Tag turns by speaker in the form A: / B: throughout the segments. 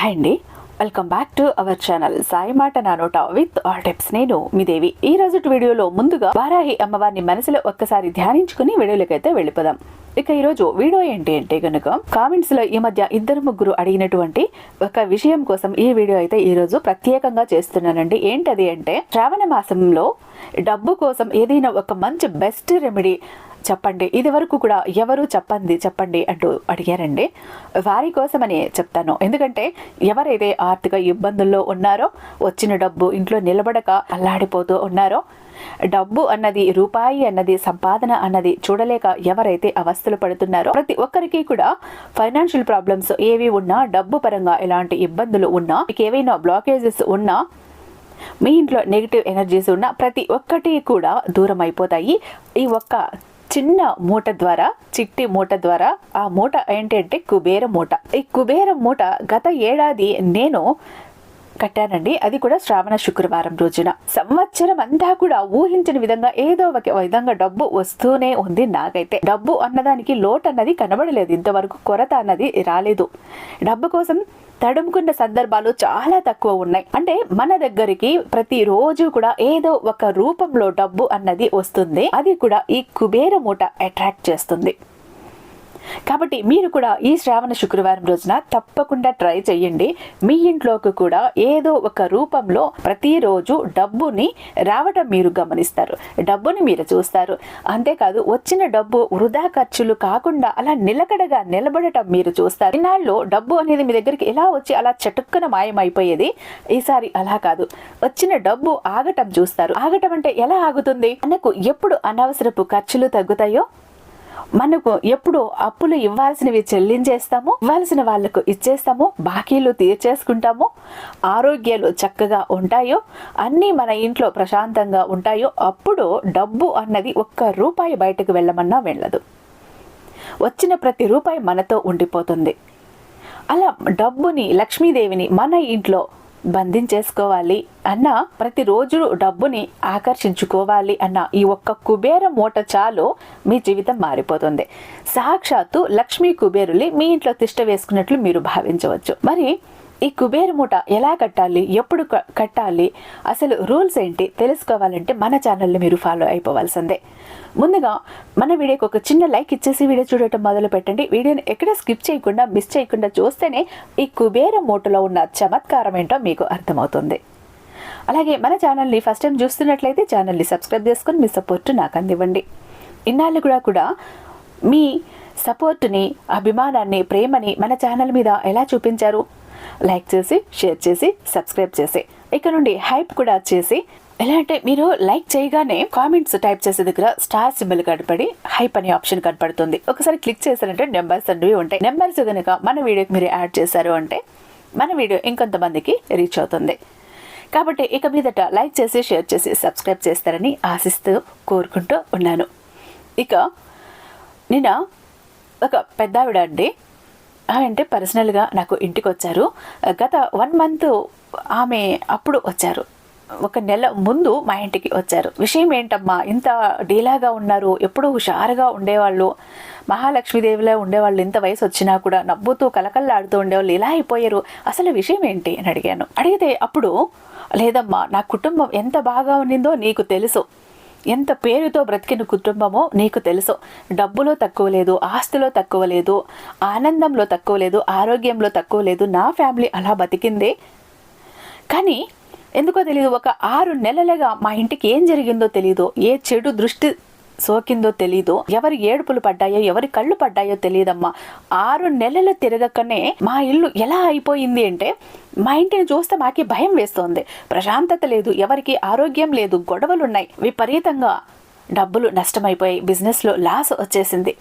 A: Hi అండి. Welcome back to our channel Sai మాట నానోట విత్ ఆల్ టిప్స్ నేను మీ దేవి. ఈ రోజు వీడియోలో ముందుగా వారాహి అమ్మవారిని మనసులో ఒక్కసారి ధ్యానించుకుని వీడియోలకైతే వెళ్ళిపోదాం. ఇక ఈరోజు వీడియో ఏంటి అంటే కనుక కామెంట్స్లో ఈ మధ్య ఇద్దరు ముగ్గురు అడిగినటువంటి ఒక విషయం కోసం ఈ వీడియో అయితే ఈ రోజు ప్రత్యేకంగా చేస్తున్నానండి. ఏంటది అంటే శ్రావణ మాసంలో డబ్బు కోసం ఏదైనా ఒక మంచి బెస్ట్ రెమెడీ చెప్పండి. ఇది వరకు కూడా ఎవరు చెప్పండి చెప్పండి అంటూ అడిగారండి. వారి కోసమని చెప్తాను. ఎందుకంటే ఎవరైతే ఆర్థిక ఇబ్బందుల్లో ఉన్నారో వచ్చిన డబ్బు ఇంట్లో నిలబడక అల్లాడిపోతూ ఉన్నారో డబ్బు అన్నది రూపాయి అన్నది సంపాదన అన్నది చూడలేక ఎవరైతే అవస్థలు పడుతున్నారో ప్రతి ఒక్కరికి కూడా ఫైనాన్షియల్ ప్రాబ్లమ్స్ ఏవి ఉన్నా డబ్బు పరంగా ఎలాంటి ఇబ్బందులు ఉన్నా మీకు ఏవైనా బ్లాకేజెస్ ఉన్నా మీ ఇంట్లో నెగిటివ్ ఎనర్జీస్ ఉన్న ప్రతి ఒక్కటి కూడా దూరం అయిపోతాయి ఈ ఒక్క చిన్న మూట ద్వారా చిట్టి మూట ద్వారా ఆ మూట ఏంటంటే కుబేర మూట. ఈ కుబేర మూట గత ఏడాది నేను కట్టానండి. అది కూడా శ్రావణ శుక్రవారం రోజున. సంవత్సరం అంతా కూడా ఊహించని విధంగా ఏదో ఒక విధంగా డబ్బు వస్తూనే ఉంది నాకైతే. డబ్బు అన్నదానికి లోటు అన్నది కనబడలేదు. ఇంతవరకు కొరత అన్నది రాలేదు. డబ్బు కోసం తడుముకున్న సందర్భాలు చాలా తక్కువ ఉన్నాయి. అంటే మన దగ్గరికి ప్రతిరోజు కూడా ఏదో ఒక రూపంలో డబ్బు అన్నది వస్తుంది. అది కూడా ఈ కుబేర మూట అట్రాక్ట్ చేస్తుంది. కాబట్టి మీరు కూడా ఈ శ్రావణ శుక్రవారం రోజున తప్పకుండా ట్రై చేయండి. మీ ఇంట్లోకి కూడా ఏదో ఒక రూపంలో ప్రతిరోజు డబ్బుని రావటం మీరు గమనిస్తారు. డబ్బుని మీరు చూస్తారు. అంతేకాదు వచ్చిన డబ్బు వృధా ఖర్చులు కాకుండా అలా నిలకడగా నిలబడటం మీరు చూస్తారు. ఇన్నాళ్ళు డబ్బు అనేది మీ దగ్గరికి ఎలా వచ్చి అలా చటుక్కున మాయమైపోయేది? ఈసారి అలా కాదు. వచ్చిన డబ్బు ఆగటం చూస్తారు. ఆగటం అంటే ఎలా ఆగుతుంది? మనకు ఎప్పుడు అనవసరపు ఖర్చులు తగ్గుతాయో మనకు ఎప్పుడు అప్పులు ఇవ్వాల్సినవి చెల్లించేస్తాము ఇవ్వాల్సిన వాళ్ళకు ఇచ్చేస్తాము బాకీలు తీర్చేసుకుంటాము ఆరోగ్యాలు చక్కగా ఉంటాయో అన్నీ మన ఇంట్లో ప్రశాంతంగా ఉంటాయో అప్పుడు డబ్బు అన్నది ఒక్క రూపాయి బయటకు వెళ్ళమన్నా వెళ్ళదు. వచ్చిన ప్రతి రూపాయి మనతో ఉండిపోతుంది. అలా డబ్బుని లక్ష్మీదేవిని మన ఇంట్లో బంధించేసుకోవాలి అన్న ప్రతిరోజు డబ్బుని ఆకర్షించుకోవాలి అన్న ఈ ఒక్క కుబేర మూట చాలు మీ జీవితం మారిపోతుంది. సాక్షాత్తు లక్ష్మీ కుబేరులు మీ ఇంట్లో తిష్ట వేసుకున్నట్లు మీరు భావించవచ్చు. మరి ఈ కుబేర మూట ఎలా కట్టాలి? ఎప్పుడు క- కట్టాలి? అసలు రూల్స్ ఏంటి? తెలుసుకోవాలంటే మన ఛానల్ని మీరు ఫాలో అయిపోవాల్సిందే. ముందుగా మన వీడియోకి ఒక చిన్న లైక్ ఇచ్చేసి వీడియో చూడటం మొదలు పెట్టండి. వీడియోని ఎక్కడ స్కిప్ చేయకుండా మిస్ చేయకుండా చూస్తేనే ఈ కుబేర మూటలో ఉన్న చమత్కారం ఏంటో మీకు అర్థమవుతుంది. అలాగే మన ఛానల్ని ఫస్ట్ టైం చూస్తున్నట్లయితే ఛానల్ని సబ్స్క్రైబ్ చేసుకొని మీ సపోర్ట్ నాకు అందివ్వండి. ఇన్నాళ్ళు కూడా కూడా మీ సపోర్ట్ని అభిమానాన్ని ప్రేమని మన ఛానల్ మీద ఎలా చూపించారు? లైక్ చేసి షేర్ చేసి సబ్స్క్రైబ్ చేసి. ఇక్కడ నుండి హైప్ కూడా చేసి ఎలా అంటే మీరు లైక్ చేయగానే కామెంట్స్ టైప్ చేసే దగ్గర స్టార్ సింబల్ కనపడి హైప్ అనే ఆప్షన్ కనపడుతుంది. ఒకసారి క్లిక్ చేశారంటే నెంబర్స్ అనేవి ఉంటాయి. నెంబర్స్ కనుక మన వీడియోకి మీరు యాడ్ చేశారు అంటే మన వీడియో ఇంకొంతమందికి రీచ్ అవుతుంది. కాబట్టి ఇక మీదట లైక్ చేసి షేర్ చేసి సబ్స్క్రైబ్ చేస్తారని ఆశిస్తూ కోరుకుంటూ ఉన్నాను. ఇక నిన్న ఒక పెద్దావిడ అండి అంటే పర్సనల్గా నాకు ఇంటికి వచ్చారు గత వన్ మంత్ ఆమె అప్పుడు వచ్చారు. ఒక నెల ముందు మా ఇంటికి వచ్చారు. విషయం ఏంటమ్మా? ఇంత డీలాగా ఉన్నారు. ఎప్పుడూ హుషారుగా ఉండేవాళ్ళు. మహాలక్ష్మీదేవిలా ఉండేవాళ్ళు. ఇంత వయసు వచ్చినా కూడా నవ్వుతూ కలకల్లాడుతూ ఉండేవాళ్ళు. ఇలా అయిపోయారు. అసలు విషయం ఏంటి అని అడిగాను. అడిగితే అప్పుడు లేదమ్మా నా కుటుంబం ఎంత బాగా ఉన్నిందో నీకు తెలుసు. ఎంత పేరుతో బ్రతికిన కుటుంబమో నీకు తెలుసు. డబ్బులో తక్కువ లేదు ఆస్తిలో తక్కువ లేదు ఆనందంలో తక్కువ లేదు ఆరోగ్యంలో తక్కువ లేదు. నా ఫ్యామిలీ అలా బతికిందే. కానీ ఎందుకో తెలియదు ఒక ఆరు నెలలుగా మా ఇంటికి ఏం జరిగిందో తెలియదు ఏ చెడు దృష్టి సోకిందో తెలీదు. ఎవరి ఏడుపులు పడ్డాయో ఎవరి కళ్ళు పడ్డాయో తెలియదమ్మా ఆరు నెలలు తిరగకనే మా ఇల్లు ఎలా అయిపోయింది అంటే మా ఇంటిని చూస్తే మాకి భయం వేస్తోంది. ప్రశాంతత లేదు ఎవరికి ఆరోగ్యం లేదు గొడవలున్నాయి. విపరీతంగా డబ్బులు నష్టమైపోయాయి బిజినెస్లో లాస్ వచ్చేసింది.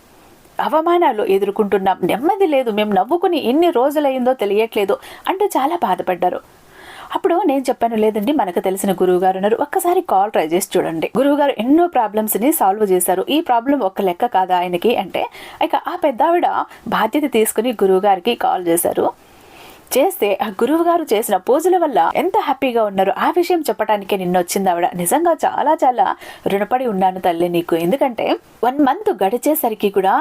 A: అవమానాలు ఎదుర్కొంటున్నాం. నెమ్మది లేదు మేము నవ్వుకుని ఎన్ని రోజులైందో తెలియట్లేదు అంటూ చాలా బాధపడ్డారు. అప్పుడు నేను చెప్పాను లేదండి మనకు తెలిసిన గురువు గారు ఉన్నారు. ఒక్కసారి కాల్ ట్రై చేసి చూడండి. గురువు గారు ఎన్నో ప్రాబ్లమ్స్ని సాల్వ్ చేశారు. ఈ ప్రాబ్లం ఒక్క లెక్క కాదా ఆయనకి అంటే ఇక ఆ పెద్దావిడ బాధ్యత తీసుకుని గురువు గారికి కాల్ చేశారు. చేస్తే ఆ గురువు గారు చేసిన పూజల వల్ల ఎంత హ్యాపీగా ఉన్నారు ఆ విషయం చెప్పడానికే నిన్న వచ్చింది ఆవిడ నిజంగా చాలా చాలా రుణపడి ఉన్నాను తల్లి నీకు. ఎందుకంటే వన్ మంత్ గడిచేసరికి కూడా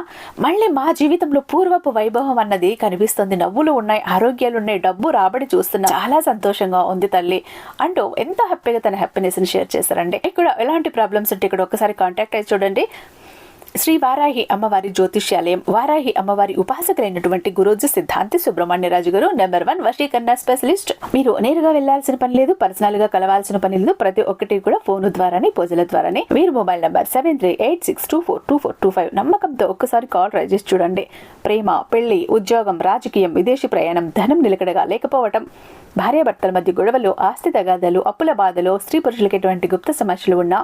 A: మళ్ళీ మా జీవితంలో పూర్వపు వైభవం అన్నది కనిపిస్తుంది. నవ్వులు ఉన్నాయి ఆరోగ్యాలు ఉన్నాయి డబ్బు రాబడి చూస్తున్నా. చాలా సంతోషంగా ఉంది తల్లి. అంటూ ఎంత హ్యాపీగా తన హ్యాపీనెస్ని షేర్ చేశారండి. ఇక్కడ ఎలాంటి ప్రాబ్లమ్స్ ఉంటే ఇక్కడ ఒకసారి కాంటాక్ట్ అయ్యి చూడండి. శ్రీ వారాహి అమ్మవారి జ్యోతిష్యాలయం వారాహి అమ్మవారి ఉపాసకులైనటువంటి గురోజు సిద్ధాంతి సుబ్రహ్మణ్యరాజు గారు నెంబర్ వన్ వశీకరణ స్పెషలిస్ట్. మీరు నేరుగా వెళ్ళాల్సిన పని లేదు పర్సనల్గా కలవాల్సిన పని లేదు ప్రతి ఒక్కటి కూడా ఫోన్ ద్వారానే పూజల ద్వారానే. మీరు mobile number seven three eight six two four two four two five నమ్మకంతో ఒక్కసారి కాల్ ట్రై చేసి చూడండి. ప్రేమ పెళ్ళి ఉద్యోగం రాజకీయం విదేశీ ప్రయాణం ధనం నిలకడగా లేకపోవటం. భార్యాభర్తల మధ్య గొడవలు ఆస్తి తగాదాలు అప్పుల బాధలు స్త్రీ పురుషులకు ఎటువంటి గుప్త సమస్యలు ఉన్నా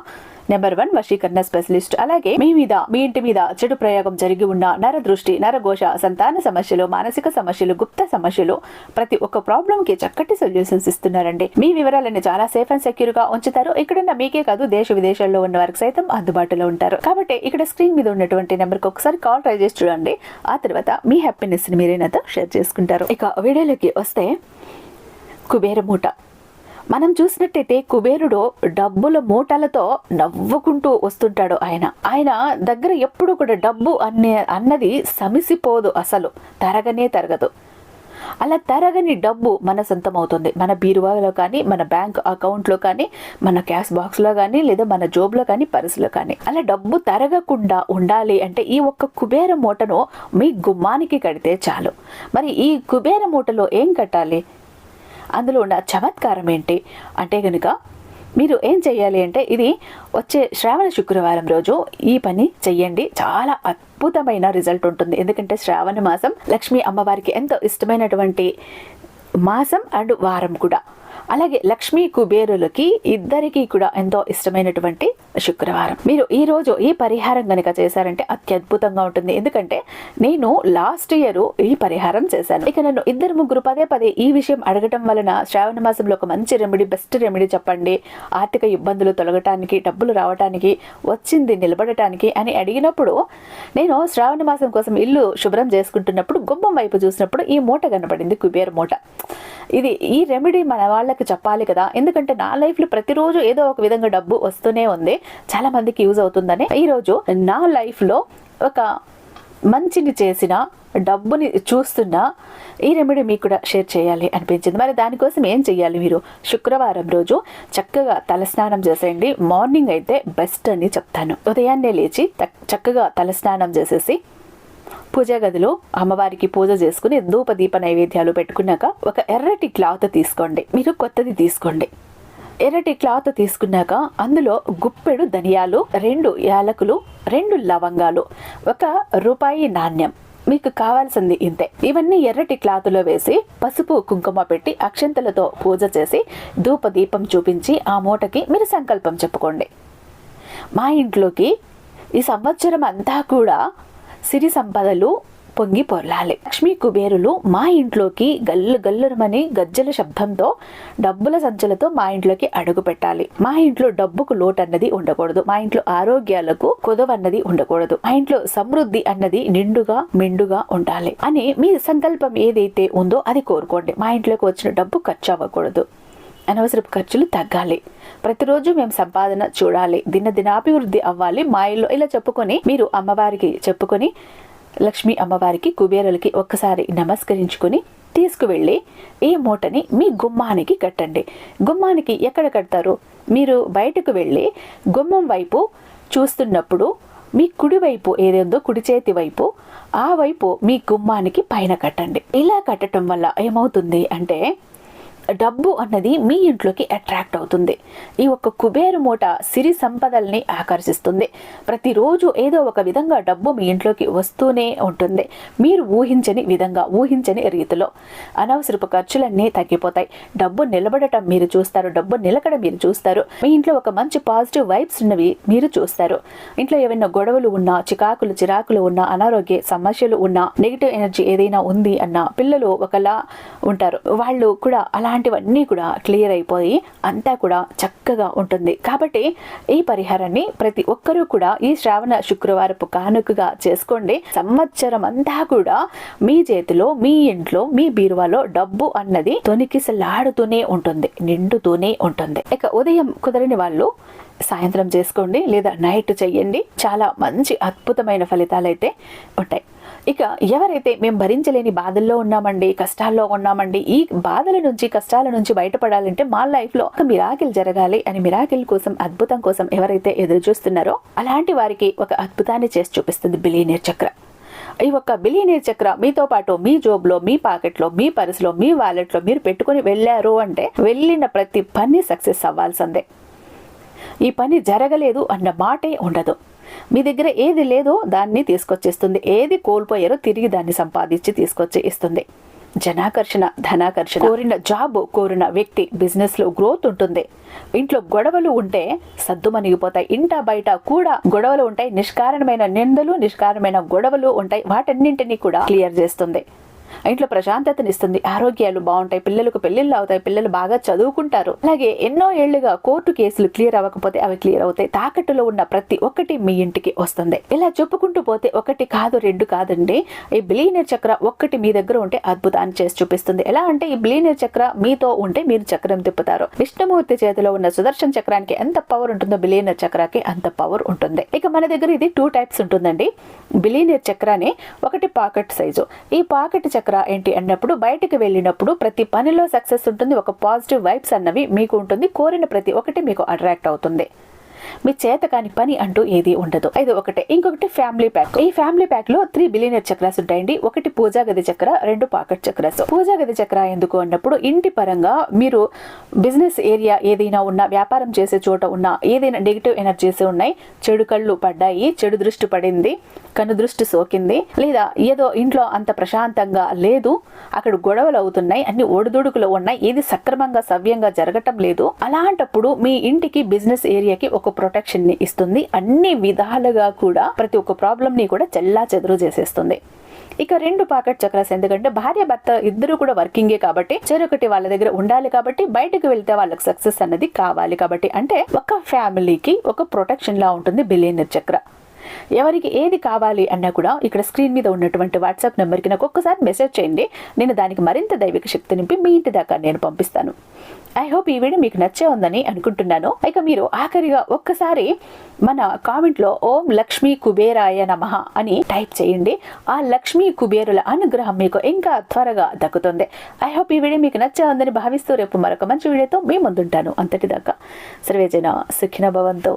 A: నెంబర్ వన్ వశీకరణ స్పెషలిస్ట్. అలాగే మీ మీద మీ ఇంటి మీద చెడు ప్రయోగం జరిగి ఉన్న నర దృష్టి నరఘోష సంతాన సమస్యలు మానసిక సమస్యలు గుప్త సమస్యలు ప్రతి ఒక్క ప్రాబ్లం కి చక్కటి సొల్యూషన్స్ ఇస్తున్నారండి. మీ వివరాలను చాలా సేఫ్ అండ్ సెక్యూర్గా ఉంచుతారు. ఇక్కడున్న మీకే కాదు దేశ విదేశాల్లో ఉన్న వారికి సైతం అందుబాటులో ఉంటారు. కాబట్టి ఇక్కడ స్క్రీన్ మీద ఉన్నటువంటి నెంబర్కి ఒకసారి కాల్ ట్రై చేసి చూడండి. ఆ తర్వాత మీ హ్యాపీనెస్ని మీరే షేర్ చేసుకుంటారు. ఇక వీడియోలోకి వస్తే కుబేర మూట మనం చూసినట్టయితే కుబేరుడు డబ్బుల మూటలతో నవ్వుకుంటూ వస్తుంటాడు ఆయన. ఆయన దగ్గర ఎప్పుడు కూడా డబ్బు అనే అన్నది సమిసిపోదు అసలు. తరగనే తరగదు. అలా తరగని డబ్బు మన సొంతం అవుతుంది మన బీరువాలో కానీ మన బ్యాంక్ అకౌంట్లో కానీ మన క్యాష్ బాక్స్లో కానీ లేదా మన జోబ్లో కానీ పర్సులో కానీ. అలా డబ్బు తరగకుండా ఉండాలి అంటే ఈ ఒక్క కుబేర మూటను మీ గుమ్మానికి కడితే చాలు. మరి ఈ కుబేర మూటలో ఏం కట్టాలి? అందులో ఉన్న చమత్కారం ఏంటి? అంటే కనుక మీరు ఏం చేయాలి అంటే ఇది వచ్చే శ్రావణ శుక్రవారం రోజు ఈ పని చెయ్యండి. చాలా అద్భుతమైన రిజల్ట్ ఉంటుంది. ఎందుకంటే శ్రావణ మాసం లక్ష్మీ అమ్మవారికి ఎంతో ఇష్టమైనటువంటి మాసం అండ్ వారం కూడా. అలాగే లక్ష్మీ కుబేరులకి ఇద్దరికీ కూడా ఎంతో ఇష్టమైనటువంటి శుక్రవారం. మీరు ఈ రోజు ఈ పరిహారం కనుక చేశారంటే అత్యద్భుతంగా ఉంటుంది. ఎందుకంటే నేను లాస్ట్ ఇయర్ ఈ పరిహారం చేశాను. ఇక నన్ను ఇద్దరు ముగ్గురు పదే పదే ఈ విషయం అడగటం వలన శ్రావణ మాసంలో ఒక మంచి రెమెడీ బెస్ట్ రెమెడీ చెప్పండి. ఆర్థిక ఇబ్బందులు తొలగటానికి డబ్బులు రావటానికి వచ్చింది నిలబడటానికి అని అడిగినప్పుడు నేను శ్రావణ మాసం కోసం ఇల్లు శుభ్రం చేసుకుంటున్నప్పుడు గుమ్మం వైపు చూసినప్పుడు ఈ మూట కనపడింది కుబేర్ మూట. ఇది ఈ రెమెడీ మన వాళ్ళకి చెప్పాలి కదా. ఎందుకంటే నా లైఫ్లో ప్రతిరోజు ఏదో ఒక విధంగా డబ్బు వస్తూనే ఉంది. చాలా మందికి యూజ్ అవుతుందని ఈరోజు నా లైఫ్లో ఒక మంచిని చేసిన డబ్బుని చూస్తున్నా ఈ రెమెడీ మీకు కూడా షేర్ చేయాలి అనిపించింది. మరి దానికోసం ఏం చేయాలి మీరు? శుక్రవారం రోజు చక్కగా తలస్నానం చేసేయండి. మార్నింగ్ అయితే బెస్ట్ అని చెప్తాను. ఉదయాన్నే లేచి చక్కగా తలస్నానం చేసేసి పూజా గదిలో అమ్మవారికి పూజ చేసుకుని ధూప దీప నైవేద్యాలు పెట్టుకున్నాక ఒక ఎర్రటి క్లాత్ తీసుకోండి. మీరు కొత్తది తీసుకోండి. ఎర్రటి క్లాత్ తీసుకున్నాక అందులో గుప్పెడు ధనియాలు రెండు యాలకులు రెండు లవంగాలు ఒక రూపాయి నాణ్యం. మీకు కావాల్సింది ఇంతే. ఇవన్నీ ఎర్రటి క్లాతులో వేసి పసుపు కుంకుమ పెట్టి అక్షంతలతో పూజ చేసి ధూప దీపం చూపించి ఆ మూటకి మీరు సంకల్పం చెప్పుకోండి. మా ఇంట్లోకి ఈ సంవత్సరం అంతా కూడా సిరి సంపదలు పొంగి పొర్లాలి. లక్ష్మీ కుబేరులు మా ఇంట్లోకి గల్లు గల్లురమని గజ్జల శబ్దంతో డబ్బుల సంచులతో మా ఇంట్లోకి అడుగు పెట్టాలి. మా ఇంట్లో డబ్బుకు లోటు అన్నది ఉండకూడదు. మా ఇంట్లో ఆరోగ్యాలకు కొదవన్నది ఉండకూడదు. మా ఇంట్లో సమృద్ధి అన్నది నిండుగా మెండుగా ఉండాలి అని మీ సంకల్పం ఏదైతే ఉందో అది కోరుకోండి. మా ఇంట్లోకి వచ్చిన డబ్బు ఖర్చు అవ్వకూడదు. అనవసరపు ఖర్చులు తగ్గాలి. ప్రతిరోజు మేము సంపాదన చూడాలి. దిన దినాభివృద్ధి అవ్వాలి. మా ఇల్లు ఇలా చెప్పుకొని మీరు అమ్మవారికి చెప్పుకొని లక్ష్మీ అమ్మవారికి కుబేరులకి ఒక్కసారి నమస్కరించుకొని తీసుకువెళ్ళి ఈ మూటని మీ గుమ్మానికి కట్టండి. గుమ్మానికి ఎక్కడ కడతారు? మీరు బయటకు వెళ్ళి గుమ్మం వైపు చూస్తున్నప్పుడు మీ కుడివైపు ఏదేందో కుడి చేతి వైపు ఆ వైపు మీ గుమ్మానికి పైన కట్టండి. ఇలా కట్టడం వల్ల ఏమవుతుంది అంటే డబ్బు అన్నది మీ ఇంట్లోకి అట్రాక్ట్ అవుతుంది. ఈ ఒక్క కుబేరు మూట సిరి సంపదల్ని ఆకర్షిస్తుంది. ప్రతిరోజు ఏదో ఒక విధంగా డబ్బు మీ ఇంట్లోకి వస్తూనే ఉంటుంది. మీరు ఊహించని విధంగా ఊహించని రీతిలో. అనవసరపు ఖర్చులన్నీ తగ్గిపోతాయి. డబ్బు నిలబడటం మీరు చూస్తారు. డబ్బు నిలకడ మీరు చూస్తారు. మీ ఇంట్లో ఒక మంచి పాజిటివ్ వైబ్స్ ఉన్నవి మీరు చూస్తారు. ఇంట్లో ఏమైనా గొడవలు ఉన్నా చికాకులు చిరాకులు ఉన్నా అనారోగ్య సమస్యలు ఉన్నా నెగిటివ్ ఎనర్జీ ఏదైనా ఉంది అన్న పిల్లలు ఒకలా ఉంటారు. వాళ్ళు కూడా అలా అలాంటివన్నీ కూడా క్లియర్ అయిపోయి అంతా కూడా చక్కగా ఉంటుంది. కాబట్టి ఈ పరిహారాన్ని ప్రతి ఒక్కరూ కూడా ఈ శ్రావణ శుక్రవారపు కానుకగా చేసుకోండి. సంవత్సరం అంతా కూడా మీ చేతిలో మీ ఇంట్లో మీ బీరువాలో డబ్బు అన్నది తొనికిసలాడుతూనే ఉంటుంది నిండుతూనే ఉంటుంది. ఇక ఉదయం కుదరని వాళ్ళు సాయంత్రం చేసుకోండి లేదా నైట్ చెయ్యండి చాలా మంచి అద్భుతమైన ఫలితాలు అయితే ఉంటాయి. ఇక ఎవరైతే మేము భరించలేని బాధల్లో ఉన్నామండి కష్టాల్లో ఉన్నామండి ఈ బాధల నుంచి కష్టాల నుంచి బయటపడాలంటే మా లైఫ్లో ఒక మిరాకిల్ జరగాలి అని మిరాకిల్ కోసం అద్భుతం కోసం ఎవరైతే ఎదురు చూస్తున్నారో అలాంటి వారికి ఒక అద్భుతాన్ని చేసి చూపిస్తుంది బిలీనియర్ చక్ర. ఈ ఒక్క బిలియనీర్ చక్ర మీతో పాటు మీ జోబ్లో మీ పాకెట్లో మీ పర్సులో మీ వాలెట్లో మీరు పెట్టుకుని వెళ్ళారు అంటే వెళ్ళిన ప్రతి పని సక్సెస్ అవ్వాల్సిందే. ఈ పని జరగలేదు అన్న మాటే ఉండదు. మీ దగ్గర ఏది లేదో దాన్ని తీసుకొచ్చేస్తుంది. ఏది కోల్పోయారో తిరిగి దాన్ని సంపాదించి తీసుకొచ్చి ఇస్తుంది జనాకర్షణ ధనాకర్షణ. కోరిన జాబ్ కోరిన వ్యక్తి బిజినెస్లో గ్రోత్ ఉంటుంది. ఇంట్లో గొడవలు ఉంటే సద్దుమణిగిపోతాయి ఇంట బయట కూడా గొడవలు ఉంటాయి. నిష్కారణమైన నిందలు నిష్కారణమైన గొడవలు ఉంటాయి. వాటన్నింటినీ కూడా క్లియర్ చేస్తుంది. ఇంట్లో ప్రశాంతతనిస్తుంది ఆరోగ్యాలు బాగుంటాయి పిల్లలకు పెళ్ళిళ్ళు అవుతాయి పిల్లలు బాగా చదువుకుంటారు. అలాగే ఎన్నో ఏళ్ళుగా కోర్టు కేసులు క్లియర్ అవ్వకపోతే అవి క్లియర్ అవుతాయి. తాకట్టులో ఉన్న ప్రతి ఒక్కటి మీ ఇంటికి వస్తుంది. ఇలా చెప్పుకుంటూ పోతే ఒకటి కాదు రెండు కాదండి. ఈ బిలీనియర్ చక్ర ఒక్కటి మీ దగ్గర ఉంటే అద్భుతాన్ని చేసి చూపిస్తుంది. ఎలా అంటే ఈ బిలీనియర్ చక్ర మీతో ఉంటే మీరు చక్రం తిప్పుతారు. విష్ణుమూర్తి చేతిలో ఉన్న సుదర్శన్ చక్రానికి ఎంత పవర్ ఉంటుందో బిలీనియర్ చక్రాకి అంత పవర్ ఉంటుంది. ఇక మన దగ్గర ఇది టూ టైప్స్ ఉంటుందండి. బిలీనియర్ చక్రాని ఒకటి పాకెట్ సైజు ఈ పాకెట్ చక్ర ఏంటి అన్నప్పుడు బయటకు వెళ్ళినప్పుడు ప్రతి పనిలో సక్సెస్ ఉంటుంది. ఒక పాజిటివ్ వైబ్స్ అన్నవి మీకు ఉంటుంది. కోరిన ప్రతి ఒక్కటి మీకు అట్రాక్ట్ అవుతుంది. మీ చేత కాని పని అంటూ ఏది ఉండదు. ఇది ఒకటి ఇంకొకటి ఫ్యామిలీ ప్యాక్ ఈ ఫ్యామిలీ ప్యాక్లో త్రీ బిలియనర్ చక్రాస్ ఉంటాయండి. ఒకటి పూజా గది చక్ర రెండు పాకెట్ చక్రాస్. పూజా గది చక్ర ఎందుకు అన్నప్పుడు ఇంటి పరంగా మీరు బిజినెస్ ఏరియా ఏదైనా ఉన్నా వ్యాపారం చేసే చోట ఉన్నా ఏదైనా నెగిటివ్ ఎనర్జీస్ ఉన్నాయి చెడు కళ్ళు పడ్డాయి చెడు దృష్టి పడింది కను దృష్టి సోకింది లేదా ఏదో ఇంట్లో అంత ప్రశాంతంగా లేదు అక్కడ గొడవలు అవుతున్నాయి అన్ని ఒడిదుడుకులు ఉన్నాయి ఏది సక్రమంగా సవ్యంగా జరగటం లేదు అలాంటప్పుడు మీ ఇంటికి బిజినెస్ ఏరియాకి ఒక ప్రొటెక్షన్ని ఇస్తుంది. అన్ని విధాలుగా కూడా ప్రతి ఒక్క ప్రాబ్లం ని కూడా చెల్లా చెదురు చేసేస్తుంది. ఇక రెండు పాకెట్ చక్రాస్ ఎందుకంటే భార్య భర్త ఇద్దరు కూడా వర్కింగే కాబట్టి చెరొకటి వాళ్ళ దగ్గర ఉండాలి కాబట్టి బయటకు వెళ్తే వాళ్ళకి సక్సెస్ అన్నది కావాలి కాబట్టి అంటే ఒక ఫ్యామిలీకి ఒక ప్రొటెక్షన్ లా ఉంటుంది బిలియనర్ చక్ర. ఎవరికి ఏది కావాలి అన్నా కూడా ఇక్కడ స్క్రీన్ మీద ఉన్నటువంటి వాట్సాప్ నెంబర్కి నాకు ఒక్కసారి మెసేజ్ చేయండి. నేను దానికి మరింత దైవిక శక్తి నింపి మీ ఇంటి దాకా నేను పంపిస్తాను. ఐ హోప్ ఈ వీడియో మీకు నచ్చే ఉందని అనుకుంటున్నాను. ఇక మీరు ఆఖరిగా ఒక్కసారి మన కామెంట్లో ఓం లక్ష్మీ కుబేరాయ నమ అని టైప్ చేయండి. ఆ లక్ష్మీ కుబేరుల అనుగ్రహం మీకు ఇంకా త్వరగా దక్కుతుంది. ఐ హోప్ ఈ వీడియో మీకు నచ్చే ఉందని భావిస్తూ రేపు మరొక మంచి వీడియోతో మీ ముందుంటాను. అంతటిదాకా. సర్వేజన సుఖిన భవంతో.